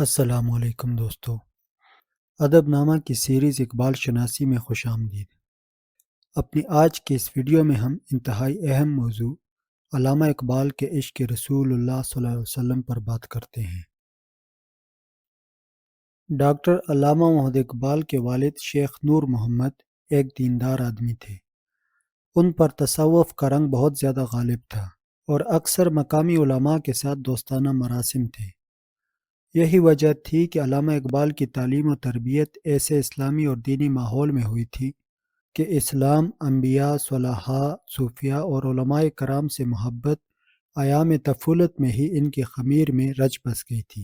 السلام علیکم دوستو۔ ادب نامہ کی سیریز اقبال شناسی میں خوش آمدید۔ اپنی آج کے اس ویڈیو میں ہم انتہائی اہم موضوع علامہ اقبال کے عشق رسول اللہ صلی اللہ علیہ وسلم پر بات کرتے ہیں۔ ڈاکٹر علامہ محمد اقبال کے والد شیخ نور محمد ایک دیندار آدمی تھے۔ ان پر تصوف کا رنگ بہت زیادہ غالب تھا اور اکثر مقامی علماء کے ساتھ دوستانہ مراسم تھے۔ یہی وجہ تھی کہ علامہ اقبال کی تعلیم و تربیت ایسے اسلامی اور دینی ماحول میں ہوئی تھی کہ اسلام، انبیاء، صلاحاء، صوفیاء اور علماء کرام سے محبت ایام طفولت میں ہی ان کی خمیر میں رچ بس گئی تھی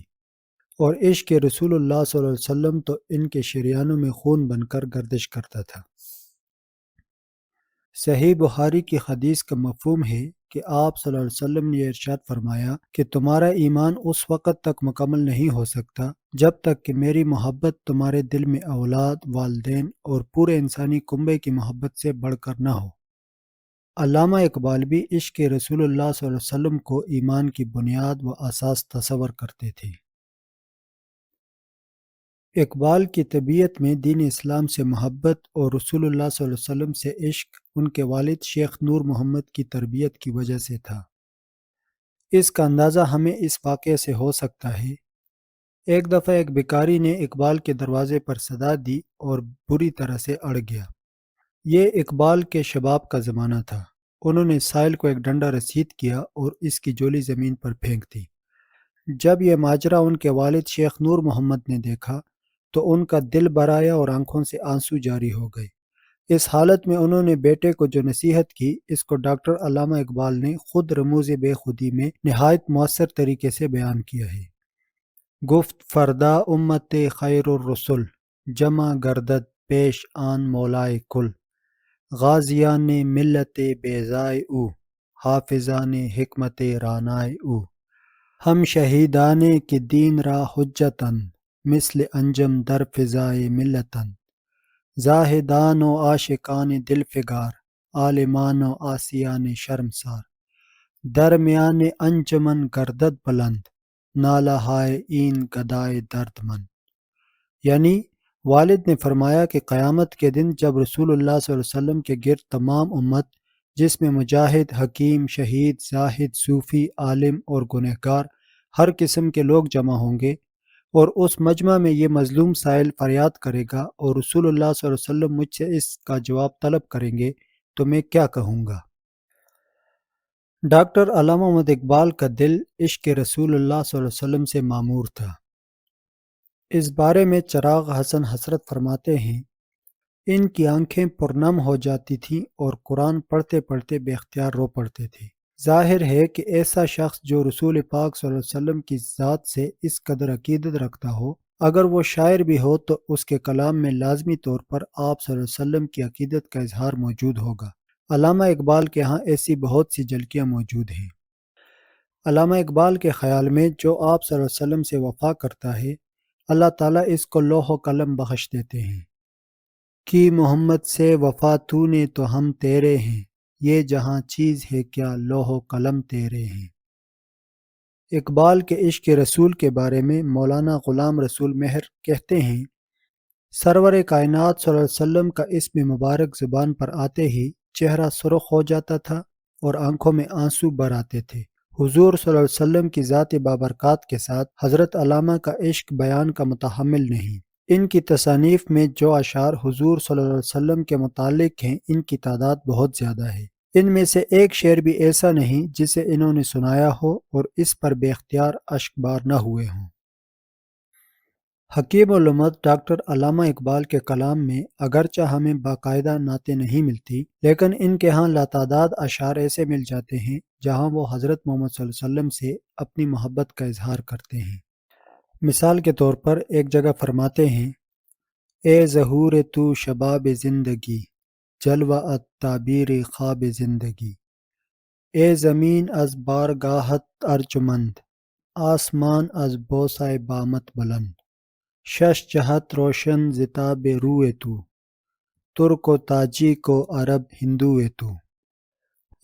اور عشق رسول اللہ صلی اللہ علیہ وسلم تو ان کے شریانوں میں خون بن کر گردش کرتا تھا۔ صحیح بخاری کی حدیث کا مفہوم ہے کہ آپ صلی اللہ علیہ وسلم نے ارشاد فرمایا کہ تمہارا ایمان اس وقت تک مکمل نہیں ہو سکتا جب تک کہ میری محبت تمہارے دل میں اولاد، والدین اور پورے انسانی کنبے کی محبت سے بڑھ کر نہ ہو۔ علامہ اقبال بھی عشق رسول اللہ صلی اللہ علیہ وسلم کو ایمان کی بنیاد و اساس تصور کرتے تھے۔ اقبال کی طبیعت میں دین اسلام سے محبت اور رسول اللہ صلی اللہ علیہ وسلم سے عشق ان کے والد شیخ نور محمد کی تربیت کی وجہ سے تھا۔ اس کا اندازہ ہمیں اس واقعے سے ہو سکتا ہے۔ ایک دفعہ ایک بیکاری نے اقبال کے دروازے پر صدا دی اور بری طرح سے اڑ گیا۔ یہ اقبال کے شباب کا زمانہ تھا۔ انہوں نے سائل کو ایک ڈنڈا رسید کیا اور اس کی جولی زمین پر پھینک دی۔ جب یہ ماجرا ان کے والد شیخ نور محمد نے دیکھا تو ان کا دل برایا اور آنکھوں سے آنسو جاری ہو گئے۔ اس حالت میں انہوں نے بیٹے کو جو نصیحت کی، اس کو ڈاکٹر علامہ اقبال نے خود رموز بے خودی میں نہایت مؤثر طریقے سے بیان کیا ہے۔ گفت فردا امت خیر الرسل، جمع گردد پیش آن مولائے کل۔ غازیان ملت بیزائے او، حافظان حکمت رانائے او۔ ہم شہیدان کے دین را حجتن مثل انجم در فضائے ملتن زاہدان و عاشقان دل فگار، عالمان و آسیان شرمسار درمیان انجمن گردد بلند نالہ ہائے این گدائے درد من۔ یعنی والد نے فرمایا کہ قیامت کے دن جب رسول اللہ صلی اللہ علیہ وسلم کے گرد تمام امت، جس میں مجاہد، حکیم، شہید، زاہد، صوفی، عالم اور گنہگار، ہر قسم کے لوگ جمع ہوں گے اور اس مجمع میں یہ مظلوم سائل فریاد کرے گا اور رسول اللہ صلی اللہ علیہ وسلم مجھ سے اس کا جواب طلب کریں گے تو میں کیا کہوں گا؟ ڈاکٹر علامہ محمد اقبال کا دل عشق رسول اللہ صلی اللہ علیہ وسلم سے معمور تھا۔ اس بارے میں چراغ حسن حسرت فرماتے ہیں۔ ان کی آنکھیں پرنم ہو جاتی تھیں اور قرآن پڑھتے پڑھتے بے اختیار رو پڑتے تھے۔ ظاہر ہے کہ ایسا شخص جو رسول پاک صلی اللہ علیہ وسلم کی ذات سے اس قدر عقیدت رکھتا ہو، اگر وہ شاعر بھی ہو تو اس کے کلام میں لازمی طور پر آپ صلی اللہ علیہ وسلم کی عقیدت کا اظہار موجود ہوگا۔ علامہ اقبال کے ہاں ایسی بہت سی جھلکیاں موجود ہیں۔ علامہ اقبال کے خیال میں جو آپ صلی اللہ علیہ وسلم سے وفا کرتا ہے، اللہ تعالیٰ اس کو لوح و قلم بخش دیتے ہیں۔ کہ محمد سے وفا تو نے تو ہم تیرے ہیں۔ یہ جہاں چیز ہے کیا لوح و قلم تیرے ہیں۔ اقبال کے عشق رسول کے بارے میں مولانا غلام رسول مہر کہتے ہیں، سرور کائنات صلی اللہ علیہ وسلم کا اسم مبارک زبان پر آتے ہی چہرہ سرخ ہو جاتا تھا اور آنکھوں میں آنسو بر آتے تھے۔ حضور صلی اللہ علیہ وسلم کی ذات بابرکات کے ساتھ حضرت علامہ کا عشق بیان کا متحمل نہیں۔ ان کی تصانیف میں جو اشعار حضور صلی اللہ علیہ وسلم کے متعلق ہیں، ان کی تعداد بہت زیادہ ہے۔ ان میں سے ایک شعر بھی ایسا نہیں جسے انہوں نے سنایا ہو اور اس پر بے اختیار اشک بار نہ ہوئے ہوں۔ حکیم علمت ڈاکٹر علامہ اقبال کے کلام میں اگرچہ ہمیں باقاعدہ نعتیں نہیں ملتی، لیکن ان کے ہاں لاتعداد اشعار ایسے مل جاتے ہیں جہاں وہ حضرت محمد صلی اللہ علیہ وسلم سے اپنی محبت کا اظہار کرتے ہیں۔ مثال کے طور پر ایک جگہ فرماتے ہیں، اے ظہور تو شباب زندگی، جلوہ تعبیر خواب زندگی۔ اے زمین از بار گاہت ارجمند، آسمان از بوسائے بامت بلند۔ شش جہت روشن زتاب روئے تو، ترک و تاجی کو عرب ہندو تو۔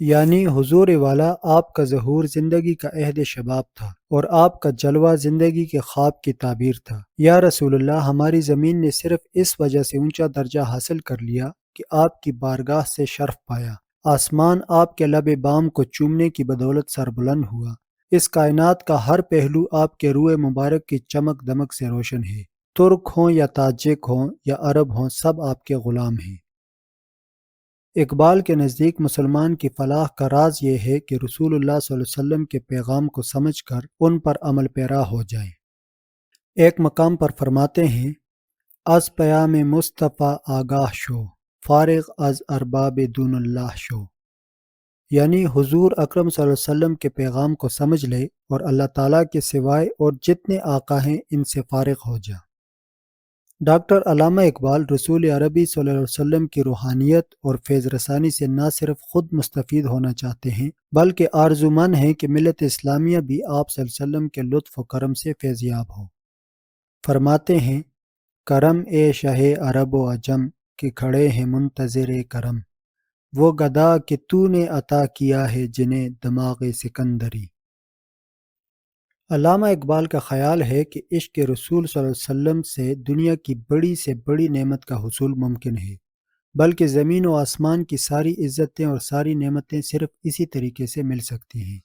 یعنی حضور والا آپ کا ظہور زندگی کا عہد شباب تھا اور آپ کا جلوہ زندگی کے خواب کی تعبیر تھا۔ یا رسول اللہ، ہماری زمین نے صرف اس وجہ سے اونچا درجہ حاصل کر لیا کہ آپ کی بارگاہ سے شرف پایا۔ آسمان آپ کے لب بام کو چومنے کی بدولت سر بلند ہوا۔ اس کائنات کا ہر پہلو آپ کے روئے مبارک کی چمک دمک سے روشن ہے۔ ترک ہوں یا تاجک ہوں یا عرب ہوں، سب آپ کے غلام ہیں۔ اقبال کے نزدیک مسلمان کی فلاح کا راز یہ ہے کہ رسول اللہ صلی اللہ علیہ وسلم کے پیغام کو سمجھ کر ان پر عمل پیرا ہو جائیں۔ ایک مقام پر فرماتے ہیں، از پیام مصطفیٰ آگاہ شو، فارغ از ارباب دون اللہ شو۔ یعنی حضور اکرم صلی اللہ علیہ وسلم کے پیغام کو سمجھ لے اور اللہ تعالیٰ کے سوائے اور جتنے آقا ہیں ان سے فارغ ہو جا۔ ڈاکٹر علامہ اقبال رسول عربی صلی اللہ علیہ وسلم کی روحانیت اور فیض رسانی سے نہ صرف خود مستفید ہونا چاہتے ہیں، بلکہ آرزومند ہیں کہ ملت اسلامیہ بھی آپ صلی اللہ علیہ وسلم کے لطف و کرم سے فیضیاب ہو۔ فرماتے ہیں، کرم اے شہ عرب و عجم کہ کھڑے ہیں منتظر کرم۔ وہ گدا کہ تو نے عطا کیا ہے جنہیں دماغ سکندری۔ علامہ اقبال کا خیال ہے کہ عشق رسول صلی اللہ علیہ وسلم سے دنیا کی بڑی سے بڑی نعمت کا حصول ممکن ہے، بلکہ زمین و آسمان کی ساری عزتیں اور ساری نعمتیں صرف اسی طریقے سے مل سکتی ہیں۔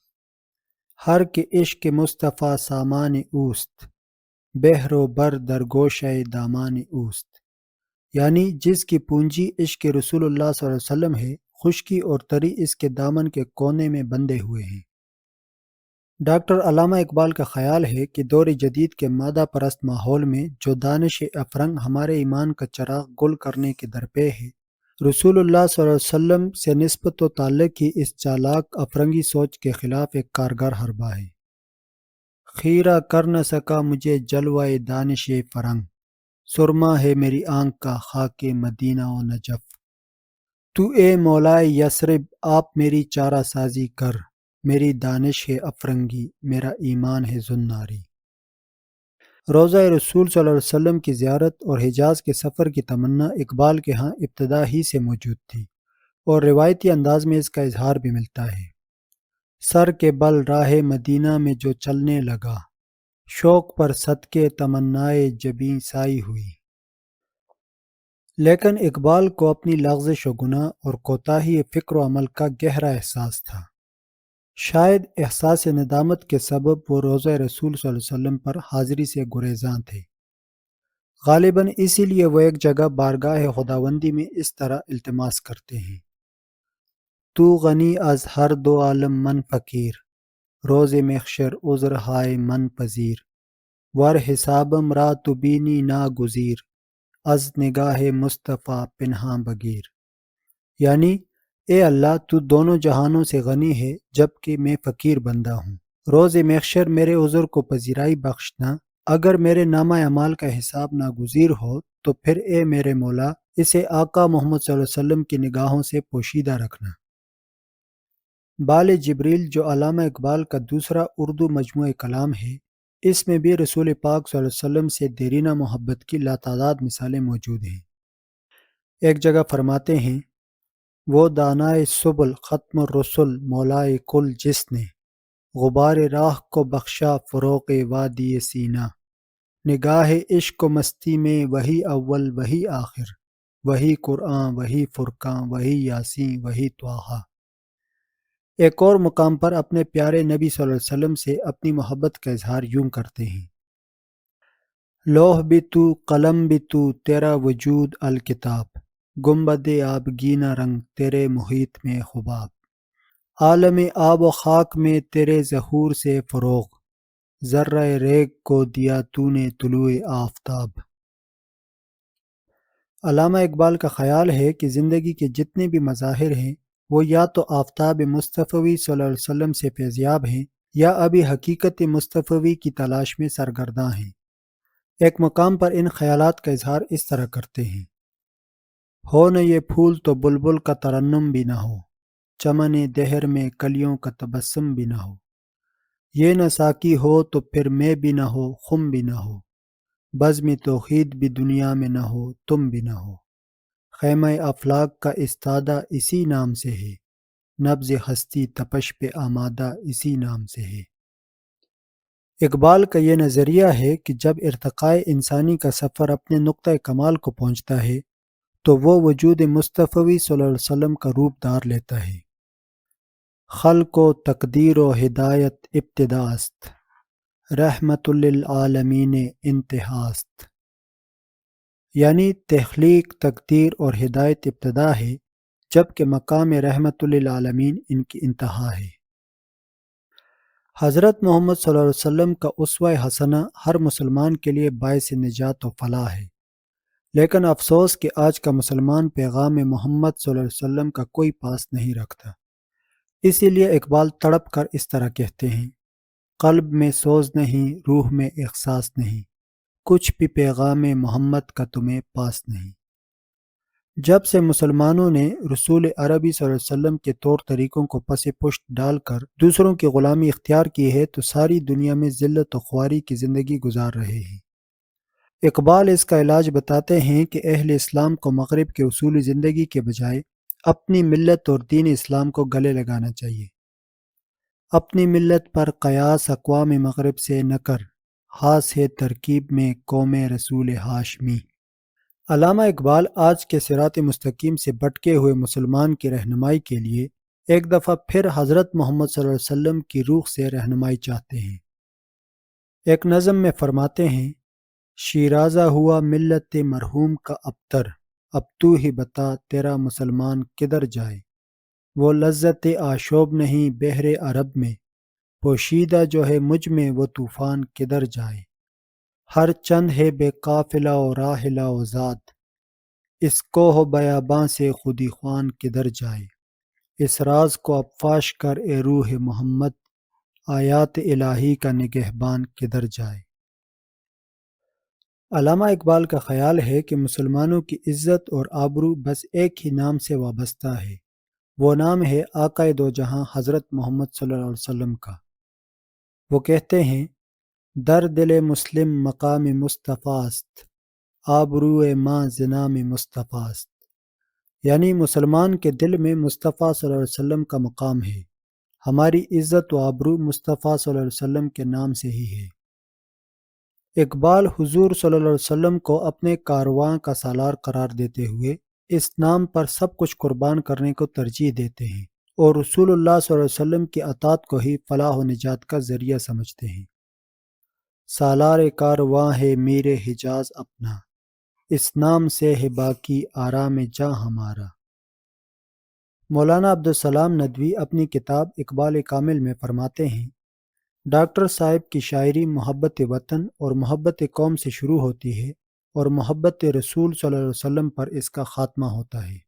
ہر کے عشق مصطفیٰ سامان اوست، بہر و بر درگوش دامان اوست۔ یعنی جس کی پونجی عشق رسول اللہ صلی اللہ علیہ وسلم ہے، خشکی اور تری اس کے دامن کے کونے میں بندے ہوئے ہیں۔ ڈاکٹر علامہ اقبال کا خیال ہے کہ دور جدید کے مادہ پرست ماحول میں جو دانش افرنگ ہمارے ایمان کا چراغ گل کرنے کے درپے ہے، رسول اللہ صلی اللہ علیہ وسلم سے نسبت و تعلق کی اس چالاک افرنگی سوچ کے خلاف ایک کارگر حربہ ہے۔ خیرہ کر نہ سکا مجھے جلوائے دانش فرنگ، سرما ہے میری آنکھ کا خاک مدینہ و نجف۔ تو اے مولائے یسرب آپ میری چارہ سازی کر۔ میری دانش ہے افرنگی، میرا ایمان ہے زناری۔ روزہ رسول صلی اللہ علیہ وسلم کی زیارت اور حجاز کے سفر کی تمنا اقبال کے ہاں ابتدا ہی سے موجود تھی اور روایتی انداز میں اس کا اظہار بھی ملتا ہے۔ سر کے بل راہ مدینہ میں جو چلنے لگا، شوق پر صدقے تمنائے جبیں سائی ہوئی۔ لیکن اقبال کو اپنی لغزش و گناہ اور کوتاہی فکر و عمل کا گہرا احساس تھا۔ شاید احساس ندامت کے سبب وہ روزہ رسول صلی اللہ علیہ وسلم پر حاضری سے گریزاں تھے۔ غالباً اسی لیے وہ ایک جگہ بارگاہ خداوندی میں اس طرح التماس کرتے ہیں۔ تو غنی از ہر دو عالم من فقیر، روز مخشر عذر ہائے من پذیر، ور حسابم را تو بینی نا گزیر، از نگاہ مصطفیٰ پنہاں بگیر یعنی اے اللہ، تو دونوں جہانوں سے غنی ہے جبکہ میں فقیر بندہ ہوں۔ روز میخشر میرے عذر کو پذیرائی بخشنا، اگر میرے نامہ اعمال کا حساب ناگزیر ہو، تو پھر اے میرے مولا، اسے آقا محمد صلی اللہ علیہ وسلم کی نگاہوں سے پوشیدہ رکھنا۔ بال جبریل، جو علامہ اقبال کا دوسرا اردو مجموعہ کلام ہے، اس میں بھی رسول پاک صلی اللہ علیہ وسلم سے دیرینہ محبت کی لاتعداد مثالیں موجود ہیں۔ ایک جگہ فرماتے ہیں وہ دانائے سبل ختم الرسل مولائے کل جس نے غبار راہ کو بخشا فروغ وادی سینا۔ نگاہ عشق و مستی میں وہی اول، وہی آخر، وہی قرآن، وہی فرقاں وہی یاسین، وہی توحا ایک اور مقام پر اپنے پیارے نبی صلی اللہ علیہ وسلم سے اپنی محبت کا اظہار یوں کرتے ہیں۔ لوح بھی تو، قلم بھی تو، تیرا وجود الکتاب۔ گنبد آبگینہ رنگ تیرے محیط میں خباب عالم آب و خاک میں تیرے ظہور سے فروغ۔ ذرہ ریگ کو دیا تو نے طلوع آفتاب۔ علامہ اقبال کا خیال ہے کہ زندگی کے جتنے بھی مظاہر ہیں، وہ یا تو آفتاب مصطفی صلی اللہ علیہ وسلم سے فیضیاب ہیں، یا ابھی حقیقت مصطفی کی تلاش میں سرگرداں ہیں۔ ایک مقام پر ان خیالات کا اظہار اس طرح کرتے ہیں۔ ہو نہ یہ پھول تو بلبل کا ترنم بھی نہ ہو چمن دہر میں کلیوں کا تبسم بھی نہ ہو۔ یہ نہ ساکی ہو تو پھر میں بھی نہ ہو، خم بھی نہ ہو۔ بزم توحید بھی دنیا میں نہ ہو، تم بھی نہ ہو۔ خیمہ افلاق کا استادہ اسی نام سے ہے۔ نبز ہستی تپش پہ آمادہ اسی نام سے ہے۔ اقبال کا یہ نظریہ ہے کہ جب ارتقائے انسانی کا سفر اپنے نقطۂ کمال کو پہنچتا ہے تو وہ وجود مصطفی صلی اللہ علیہ وسلم کا روپ دار لیتا ہے۔ خلق و تقدیر و ہدایت ابتداست، رحمت للعالمین انتہاست۔ یعنی تخلیق، تقدیر اور ہدایت ابتدا ہے جبکہ مقام رحمت للعالمین ان کی انتہا ہے۔ حضرت محمد صلی اللہ علیہ وسلم کا اسوہ حسنہ ہر مسلمان کے لیے باعث نجات و فلاح ہے۔ لیکن افسوس کہ آج کا مسلمان پیغام محمد صلی اللہ علیہ وسلم کا کوئی پاس نہیں رکھتا۔ اسی لیے اقبال تڑپ کر اس طرح کہتے ہیں، قلب میں سوز نہیں، روح میں احساس نہیں، کچھ بھی پیغام محمد کا تمہیں پاس نہیں۔ جب سے مسلمانوں نے رسول عربی صلی اللہ علیہ وسلم کے طور طریقوں کو پس پشت ڈال کر دوسروں کی غلامی اختیار کی ہے، تو ساری دنیا میں ذلت و خواری کی زندگی گزار رہے ہیں۔ اقبال اس کا علاج بتاتے ہیں کہ اہل اسلام کو مغرب کے اصول زندگی کے بجائے اپنی ملت اور دین اسلام کو گلے لگانا چاہیے۔ اپنی ملت پر قیاس اقوام مغرب سے نہ کر۔ خاص ہے ترکیب میں قوم رسول ہاشمی۔ علامہ اقبال آج کے سرات مستقیم سے بٹکے ہوئے مسلمان کی رہنمائی کے لیے ایک دفعہ پھر حضرت محمد صلی اللہ علیہ وسلم کی روح سے رہنمائی چاہتے ہیں۔ ایک نظم میں فرماتے ہیں شیرازہ ہوا ملت مرحوم کا ابتر۔ اب تو ہی بتا تیرا مسلمان کدھر جائے۔ وہ لذت آشوب نہیں بحر عرب میں۔ پوشیدہ جو ہے مجھ میں وہ طوفان کدھر جائے۔ ہر چند ہے بے قافلہ و راہلہ و ذات۔ اس کو ہو بیاباں سے خودی خوان کدھر جائے۔ اس راز کو افاش کر اے روح محمد۔ آیات الہی کا نگہبان کدھر جائے۔ علامہ اقبال کا خیال ہے کہ مسلمانوں کی عزت اور آبرو بس ایک ہی نام سے وابستہ ہے۔ وہ نام ہے آقائے دو جہاں حضرت محمد صلی اللہ علیہ وسلم کا۔ وہ کہتے ہیں، در دل مسلم مقام مصطفیٰست آبرو ماں ضنام مصطفیٰست یعنی مسلمان کے دل میں مصطفیٰ صلی اللہ علیہ وسلم کا مقام ہے۔ ہماری عزت و آبرو مصطفیٰ صلی اللہ علیہ وسلم کے نام سے ہی ہے۔ اقبال حضور صلی اللہ علیہ وسلم کو اپنے کارواں کا سالار قرار دیتے ہوئے اس نام پر سب کچھ قربان کرنے کو ترجیح دیتے ہیں اور رسول اللہ صلی اللہ علیہ وسلم کی اطاعت کو ہی فلاح و نجات کا ذریعہ سمجھتے ہیں۔ سالار کارواں ہے میر حجاز اپنا، اس نام سے ہے باقی آرام جاں ہمارا۔ مولانا عبدالسلام ندوی اپنی کتاب اقبال کامل میں فرماتے ہیں ڈاکٹر صاحب کی شاعری محبت وطن اور محبت قوم سے شروع ہوتی ہے اور محبت رسول صلی اللہ علیہ وسلم پر اس کا خاتمہ ہوتا ہے۔